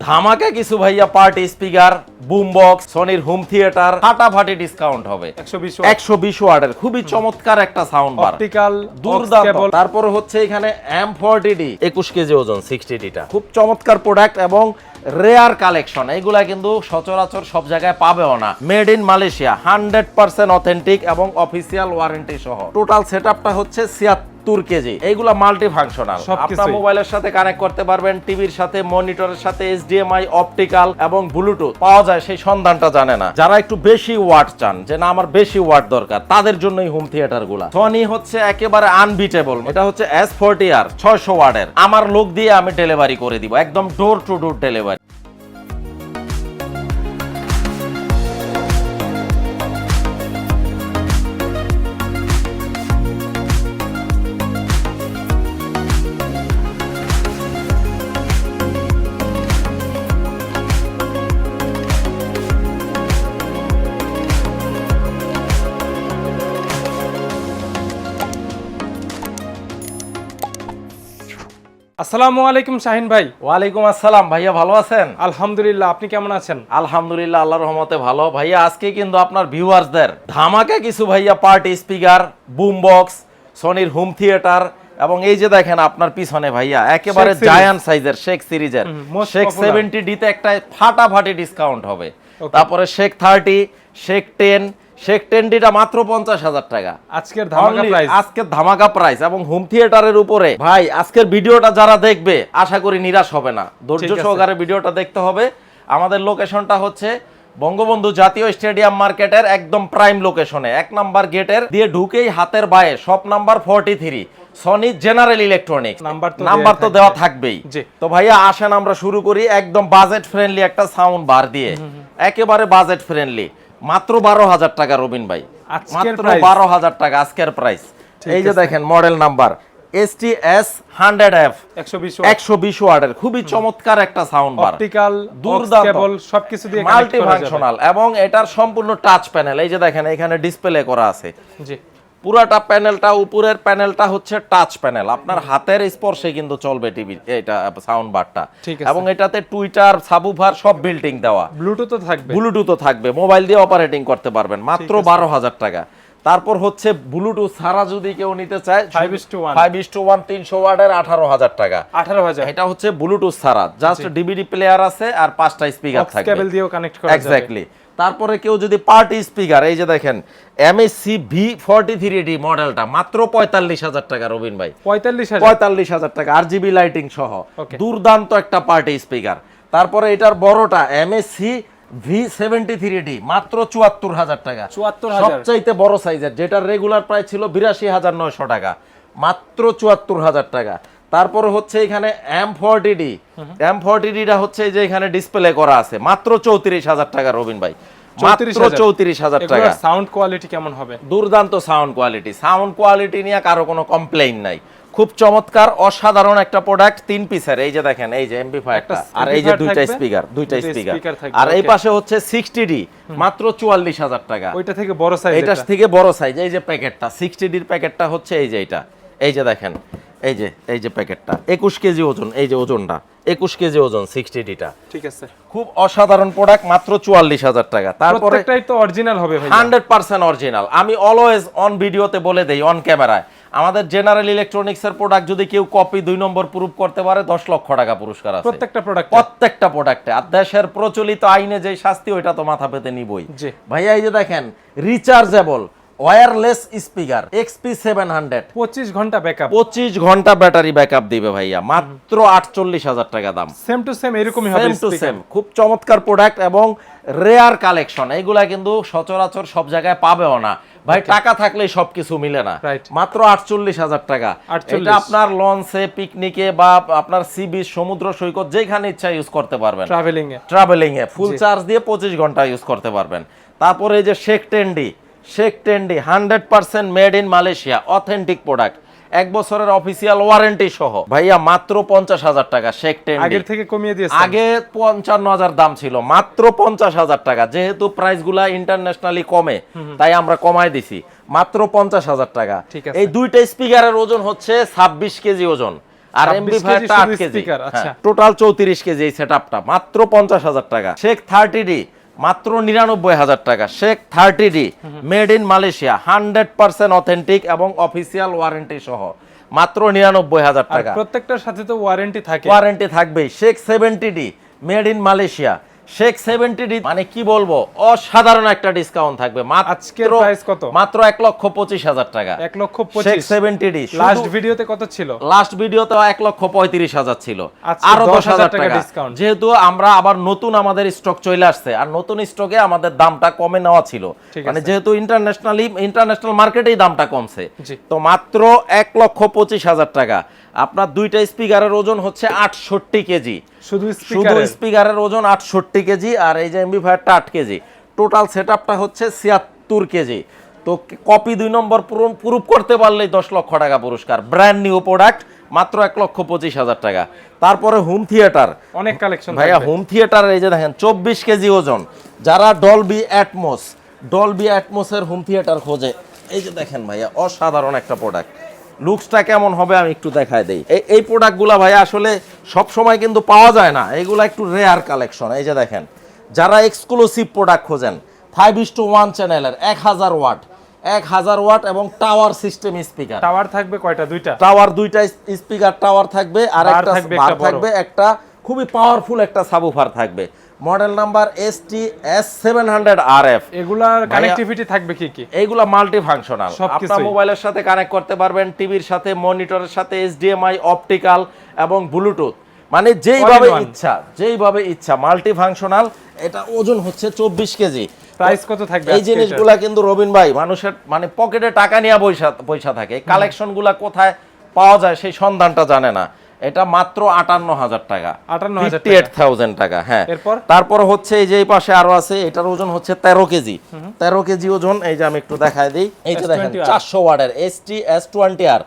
ধামাকা কিছু ভাইয়া পার্টি স্পিকার বুম বক্স সনির হোম থিয়েটার ফাটাফাটি ডিসকাউন্ট হবে। একশো বিশ ওয়ার্ডের খুবই চমৎকার একটা সাউন্ড বার অপটিক্যাল দুর্দান্ত। তারপরে হচ্ছে এখানে এম ফোরটি ডি একুশ কেজি ওজন সিক্সটি ডিটা খুব চমৎকার প্রোডাক্ট এবং রেয়ার কালেকশন এগুলা কিন্তু সচরাচর সব জায়গায় পাবেও না। Made in Malaysia hundred percent authentic এবং অফিসিয়াল ওয়ারেন্টি সহ। টোটাল সেট হচ্ছে ছিয়াত্তর কেজি। এইগুলা মাল্টি ফাংশনাল আপনার মোবাইলের সাথে কানেক্ট করতে পারবেন টিভির সাথে মনিটরের সাথে এইচডিএমআই অপটিক্যাল এবং ব্লুটুথ পাওয়া যায় সেই সন্ধানটা জানে না। যারা একটু বেশি ওয়াট চান যে না আমার বেশি ওয়াট দরকার তাদের জন্যই হোম থিয়েটারগুলা। সনি হচ্ছে একেবারে আনবিটেবল এটা হচ্ছে এস ফোরটি আর ছয়শো ওয়ার্ডের আমার লোক দিয়ে আমি ডেলিভারি করে দিব একদম ডোর টু ডোর ডেলিভারি আসসালামু আলাইকুম শাহিন ভাই। ওয়ালাইকুম আসসালাম ভাইয়া ভালো আছেন? আলহামদুলিল্লাহ আপনি কেমন আছেন? আলহামদুলিল্লাহ আল্লাহর রহমতে ভালো। ভাইয়া আজকে কিন্তু আপনার ভিউয়ার্সদের ধামাকা কিছু ভাইয়া পার্টি স্পিকার বুম বক্স সনির হোম থিয়েটার এবং এই যে দেখেন আপনার পিছনে ভাইয়া একেবারে জায়ান্ট সাইজের শেখ সিরিজের শেখ। সেভেন্টি ডিতে একটা ফাটাফাটি ডিসকাউন্ট হবে। তারপরে shake thirty shake ten shake ten ডিটা মাত্র পঞ্চাশ হাজার টাকা। আজকের ধামাকা প্রাইস আজকের ধামাকা প্রাইস এবং হোম থিয়েটারের উপরে। ভাই আজকের ভিডিওটা যারা দেখবে আশা করি নিরাশ হবে না। ধৈর্য সহকারে ভিডিওটা দেখতে হবে। আমাদের লোকেশনটা হচ্ছে বঙ্গবন্ধু জাতীয় স্টেডিয়াম মার্কেটের একদম প্রাইম লোকেশনে এক নাম্বার গেটের দিয়ে ঢুকেই হাতের বায়ে shop number forty three Sony General Electronics number তো নাম্বার তো দেওয়া থাকবেই। তো ভাইয়া আসেন আমরা শুরু করি একদম বাজেট ফ্রেন্ডলি একটা সাউন্ড বার দিয়ে। একেবারে বাজেট ফ্রেন্ডলি মাত্র বারো হাজার টাকা রবিন ভাই। মাত্র বারো হাজার টাকা আজকের প্রাইস এই যে দেখেন model number S T S hundred F একশো বিশ ওয়ার্ডের খুবই চমৎকার একটা সাউন্ড বার অপটিক্যাল দুর্দান্ত। সবকিছু দিয়ে মাল্টি ফাংশনাল এবং এটার সম্পূর্ণ টাচ প্যানেল এই যে দেখেন এখানে ডিসপ্লে করা আছে। জি। পুরাটা প্যানেলটা উপরের প্যানেলটা হচ্ছে টাচ প্যানেল আপনার হাতের স্পর্শে কিন্তু চলবে টিভি এটা সাউন্ড বারটা এবং এটাতে টুইটার সাবুফার সব বিল্ডিং দেওয়া। ব্লুটুথও থাকবে। ব্লুটুথও থাকবে। মোবাইল দিয়ে অপারেটিং করতে পারবেন। মাত্র বারো হাজার টাকা। তারপর হচ্ছে ব্লুটুথ ছাড়া যদি কেউ নিতে চায় 5:1 ফাইভ ইস টু ওয়ান তিনশো ওয়ার্ডের আঠারো হাজার টাকা। আঠারো হাজার। এটা হচ্ছে ব্লুটুথ ছাড়া। জাস্ট ডিভিডি প্লেয়ার আছে আর পাঁচটা স্পিকার থাকবে। কেবল দিয়েও কানেক্ট করা যাবে। এক্স্যাক্টলি তারপরে কেউ যদি পার্টি স্পিকার এই যে দেখেন MSC V forty three D মডেলটা মাত্র পঁয়তাল্লিশ হাজার টাকা রবিন ভাই। পঁয়তাল্লিশ পঁয়তাল্লিশ হাজার টাকা আর জিবি লাইটিং সহ। দুর্দান্ত একটা পার্টি স্পিকার। তারপরে এটার বড়টা MSC V seventy three D মাত্র চুয়াত্তর হাজার টাকা। 74,000 সবচাইতে বড় সাইজের যেটার রেগুলার প্রাইস ছিল বিরাশি হাজার নয়শো টাকা মাত্র চুয়াত্তর হাজার টাকা। তারপরে হচ্ছে এখানে M forty D M forty ডিটা হচ্ছে যে এখানে ডিসপ্লে করা আছে। মাত্র চৌত্রিশ হাজার টাকা রবিন ভাই। মাত্র চৌত্রিশ হাজার টাকা। সাউন্ড কোয়ালিটি কেমন হবে? দুর্দান্ত সাউন্ড কোয়ালিটি সাউন্ড কোয়ালিটি নিয়ে কারও কোনো কমপ্লেইন নাই। খুব চমৎকার অসাধারণ একটা প্রোডাক্ট তিন পিসের এই যে দেখেন এই যে এমপ্লিফায়ারটা একটা আর এই যে দুইটা স্পিকার দুইটা স্পিকার আর এই পাশে হচ্ছে সিক্সটি ডি মাত্র চুয়াল্লিশ হাজার টাকা। ওইটা থেকে বড় সাইজ এটা। থেকে বড় সাইজ এই যে প্যাকেটটা সিক্সটি ডির প্যাকেটটা হচ্ছে এই যে এটা। এই যে দেখেন এই যে এই যে প্যাকেটটা। একুশ কেজি ওজন এই যে ওজনটা। একুশ কেজি ওজন সিক্সটি ডিটা ঠিক আছে খুব অসাধারণ প্রোডাক্ট মাত্র চুয়াল্লিশ হাজার টাকা। তারপরে প্রত্যেকটাই তো অরিজিনাল হবে ভাই হান্ড্রেড পার্সেন্ট অরিজিনাল আমি অলওয়েজ অন ভিডিওতে বলে দেই অন ক্যামেরায় আমাদের জেনারেল ইলেকট্রনিক্স এর প্রোডাক্ট যদি কেউ কপি দুই নম্বর প্রুফ করতে পারে দশ লক্ষ টাকা পুরস্কার আছে। প্রত্যেকটা প্রোডাক্ট প্রত্যেকটা প্রোডাক্টে আর দেশের প্রচলিত আইনে যে শাস্তি ওইটা তো মাথা পেতে নিবই। ভাইয়া এই যে দেখেন rechargeable wireless speaker XP seven hundred পঁচিশ ঘণ্টা ব্যাকআপ পঁচিশ ঘণ্টা ব্যাটারি ব্যাকআপ দিবে ভাইয়া মাত্র আটচল্লিশ হাজার টাকা দাম। সেম টু সেম এরকমই হবে সেম টু সেম খুব চমৎকার প্রোডাক্ট এবং রেয়ার কালেকশন এগুলা কিন্তু সচরাচর সব জায়গায় পাবেও না। ভাই টাকা থাকলেই সবকিছু মিলে না. মাত্র আটচল্লিশ হাজার টাকা। এটা আপনার লঞ্চে পিকনিকে বা আপনার সি বিচ সমুদ্র সৈকত যেখানে ইচ্ছা ইউজ করতে পারবেন। ট্রাভেলিং এ। ট্রাভেলিং এ ফুল চার্জ দিয়ে পঁচিশ ঘণ্টা ইউজ করতে পারবেন। তারপরে এই যে shake ten D shake ten D hundred percent made in Malaysia authentic product. এক বছরের অফিসিয়াল ওয়ারেন্টি সহ। ভাইয়া মাত্র পঞ্চাশ হাজার টাকা শেক টেন্ডি। আগের থেকে কমিয়ে দিয়েছে আগে পঞ্চান্ন হাজার দাম ছিল মাত্র পঞ্চাশ হাজার টাকা। যেহেতু প্রাইসগুলা ইন্টারন্যাশনালি কমে তাই আমরা কমায় দিছি মাত্র পঞ্চাশ হাজার টাকা। এই দুইটা স্পিকারের ওজন হচ্ছে ছাব্বিশ কেজি ওজন আর এমবি ফায়ারটা আট কেজি। আচ্ছা। টোটাল চৌত্রিশ কেজি এই সেটআপটা মাত্র পঞ্চাশ হাজার টাকা। শেখ থার্টি ডি মাত্র নিরানব্বই হাজার টাকা। Shake thirty D made in Malaysia hundred percent authentic এবং অফিসিয়াল ওয়ারেন্টি সহ। মাত্র নিরানব্বই হাজার টাকা। প্রত্যেকটার সাথে তো ওয়ারেন্টি থাকে। ওয়ারেন্টি থাকবেই। Shake seventy D made in Malaysia shake seventy মানে কি বলব অসাধারণ একটা ডিসকাউন্ট থাকবে। আজকের price কত? মাত্র এক লক্ষ পঁচিশ হাজার টাকা। এক লক্ষ শেখ সেভেন্টি ডি লাস্ট ভিডিওতে কত ছিল? লাস্ট ভিডিওতে এক লক্ষ পঁয়ত্রিশ হাজার ছিল। আরও দশ হাজার টাকা discount। যেহেতু আমরা আবার নতুন আমাদের স্টক চলে আসছে আর নতুন স্টকে আমাদের দামটা কমে নেওয়া ছিল। মানে যেহেতু ইন্টারন্যাশনালি ইন্টারন্যাশনাল মার্কেটেই দামটা কমছে। তো মাত্র এক লক্ষ পঁচিশ হাজার টাকা। আপনার দুইটা স্পিকারের ওজন হচ্ছে আটষট্টি কেজি। শুধু শুধু স্পিকারের? ওজন আটষট্টি কেজি আর এই যে এমবি ফায়ারটা আট কেজি। টোটাল সেট হচ্ছে ছিয়াত্তর কেজি। তো কপি দুই নম্বর প্রুফ করতে পারলেই দশ লক্ষ টাকা পুরস্কার। ব্র্যান্ড নিউ প্রোডাক্ট মাত্র এক লক্ষ পঁচিশ হাজার টাকা। তারপরে হোম থিয়েটার অনেক কালেকশন ভাইয়া হোম থিয়েটার এই যে দেখেন চব্বিশ কেজি ওজন। যারা ডলবি অ্যাটমোস ডলবি অ্যাটমোসের হোম থিয়েটার খোঁজে এই যে দেখেন ভাইয়া অসাধারণ একটা প্রোডাক্ট লুকসটা কেমন হবে আমি একটু দেখাই দেই। এই প্রোডাক্টগুলো ভাইয়া আসলে সব সময় কিন্তু পাওয়া যায় না। এগুলো একটু রেয়ার কালেকশন এই যে দেখেন। যারা এক্সক্লুসিভ প্রোডাক্ট খোঁজেন ফাইভ ইস টু ওয়ান চ্যানেলের এক হাজার ওয়াট এক হাজার ওয়াট এবং টাওয়ার সিস্টেম স্পিকার টাওয়ার থাকবে কয়টা? দুইটা? টাওয়ার দুইটা স্পিকার টাওয়ার থাকবে আর একটা। থাকবে একটা খুবই পাওয়ারফুল একটা সাবুফার থাকবে। Model number S T S seven hundred R F এগুলার কানেক্টিভিটি থাকবে কি কি? এইগুলা মাল্টি ফাংশনাল। আপনার মোবাইলের সাথে কানেক্ট করতে পারবেন টিভির সাথে মনিটরের সাথে এইচডিএমআই অপটিক্যাল এবং ব্লুটুথ মানে যেইভাবে। ইচ্ছা যেইভাবে ইচ্ছা মাল্টি ফাংশনাল এটা ওজন হচ্ছে চব্বিশ কেজি। প্রাইস কত থাকবে এই জিনিসগুলা কিন্তু রবিন ভাই মানুষের মানে পকেটে টাকা নিয়ে পয়সা পয়সা থাকে। কালেকশনগুলা কোথায় পাওয়া যায় সেই সন্ধানটা জানে না। এটা মাত্র আটান্ন হাজার টাকা। 58,000 ফিফটি এইট থাউজেন্ড টাকা হ্যাঁ। এরপর? তারপর হচ্ছে এই যে এই পাশে আরও আছে এটার ওজন হচ্ছে তেরো কেজি। তেরো কেজি ওজন এই যে আমি একটু দেখাই দিই এই যে দেখেন চারশো ওয়ার্ডের S T S twenty R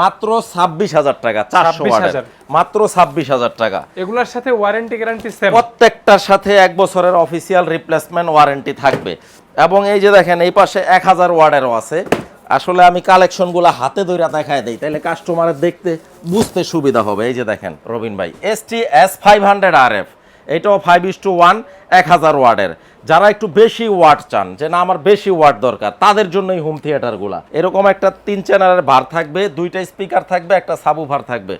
মাত্র ছাব্বিশ হাজার টাকা চারশো 26,000 ওয়ার্ডের মাত্র ছাব্বিশ হাজার টাকা। এগুলার সাথে ওয়ারেন্টি গ্যারান্টি প্রত্যেকটার সাথে এক বছরের অফিসিয়াল রিপ্লেসমেন্ট ওয়ারেন্টি থাকবে। এবং এই যে দেখেন এই পাশে এক হাজার ওয়ার্ডেরও আছে। আসলে আমি কালেকশনগুলো হাতে ধরে দেখায় দিই তাহলে কাস্টমারের দেখতে বুঝতে সুবিধা হবে। এই যে দেখেন রবিন ভাই S T S five hundred R F এটাও ফাইভ ইস টু ওয়ান এক হাজার ওয়ার্ডের যারা একটু বেশি ওয়াট চান যে না আমার বেশি ওয়াট দরকার তাদের জন্যই হোম থিয়েটারগুলা এরকম একটা তিন চ্যানেলের ভার থাকবে দুইটা স্পিকার থাকবে একটা সাবু ভার থাকবে।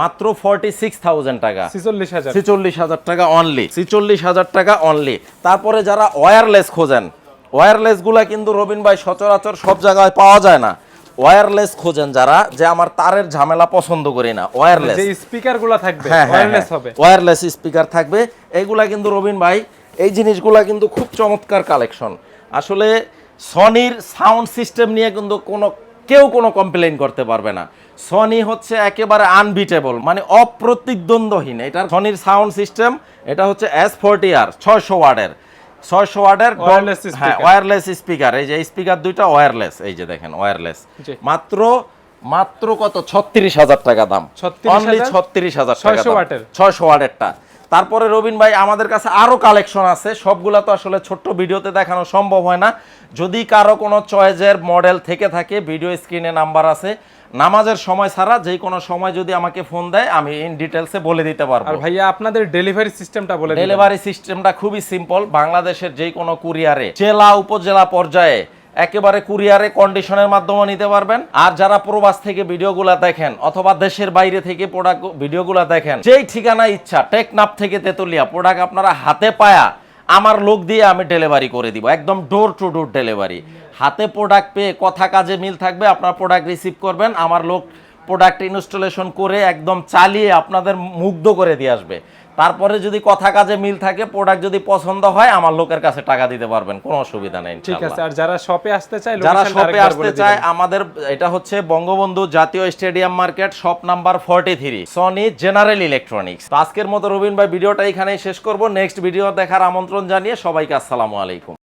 মাত্র ফর্টি সিক্স থাউজেন্ড টাকা। ছিচল্লিশ হাজার। ছিচল্লিশ হাজার টাকা অনলি ছিচল্লিশ হাজার টাকা অনলি তারপরে যারা ওয়্যারলেস খোঁজেন ওয়্যারলেসগুলা কিন্তু রবিন ভাই সচরাচর সব জায়গায় পাওয়া যায় না। ওয়্যারলেস খোঁজেন যারা যে আমার তারের ঝামেলা পছন্দ করি না। ওয়্যারলেস যে থাকবে হ্যাঁ হ্যাঁ ওয়্যারলেস হবে। ওয়্যারলেস স্পিকার থাকবে। এইগুলা কিন্তু রবিন ভাই এই জিনিসগুলা কিন্তু খুব চমৎকার কালেকশন। আসলে সনির সাউন্ড সিস্টেম নিয়ে কিন্তু কোনো কেউ কোনো কমপ্লেইন করতে পারবে না। সনি হচ্ছে একেবারে আনবিটেবল মানে অপ্রতিদ্বন্দ্বহীন। এটার সনির সাউন্ড সিস্টেম এটা হচ্ছে এস ফোরটি আর ছয়শো ওয়ার্ডের ছয়শো ওয়ার্ডের ওয়্যারলেস স্পিকার এই যে স্পিকার দুইটা ওয়্যারলেস এই যে দেখেন ওয়্যারলেস মাত্র মাত্র কত? ছত্রিশ হাজার টাকা দাম। 36,000? অনলি ছত্রিশ হাজার টাকা 600 ওয়াটের? ছয়শো ওয়াটেরটা। তারপরে রবিন ভাই আমাদের কাছে আরও কালেকশন আছে। সবগুলা তো আসলে ছোট্ট ভিডিওতে দেখানো সম্ভব হয় না। যদি কারও কোনো চয়েজের মডেল থেকে থাকে ভিডিও স্ক্রিনে নাম্বার আছে। নামাজের সময় ছাড়া যে কোনো সময় যদি আমাকে ফোন দেয় আমি ইন ডিটেলসে বলে দিতে পারব। আর ভাইয়া আপনাদের ডেলিভারি সিস্টেমটা বলে ডেলিভারি সিস্টেমটা খুবই সিম্পল বাংলাদেশের যে কোনো কুরিয়ারে জেলা উপজেলা পর্যায়ে একেবারে কুরিয়ারে কন্ডিশনের মাধ্যমে নিতে পারবেন। আর যারা প্রবাস থেকে ভিডিওগুলো দেখেন অথবা দেশের বাইরে থেকে প্রোডাক্ট ভিডিওগুলো দেখেন যেই ঠিকানা ইচ্ছা টেকনাফ থেকে তেতুলিয়া প্রোডাক্ট আপনারা হাতে পায়া আমার লোক দিয়ে আমি ডেলিভারি করে দিব। একদম ডোর টু ডোর ডেলিভারি হাতে প্রোডাক্ট পেয়ে কথা কাজে মিল থাকবে আপনার প্রোডাক্ট রিসিভ করবেন আমার লোক প্রোডাক্ট ইনস্টলেশন করে একদম চালিয়ে আপনাদের মুগ্ধ করে দিয়ে আসবে। তারপরে যদি কথা কাজে মিল থাকে প্রোডাক্ট যদি পছন্দ হয় আমার লোকের কাছে টাকা দিতে পারবেন কোনো অসুবিধা নেই ঠিক আছে আর যারা শপে আসতে চায় যারা শপে আসতে চায় আমাদের এটা হচ্ছে বঙ্গবন্ধু জাতীয় stadium market shop number forty three Sony General Electronics আজকের মতো রবিন ভাই ভিডিওটা এখানেই শেষ করব। নেক্সট ভিডিও দেখার আমন্ত্রণ জানিয়ে সবাইকে আসসালামু আলাইকুম।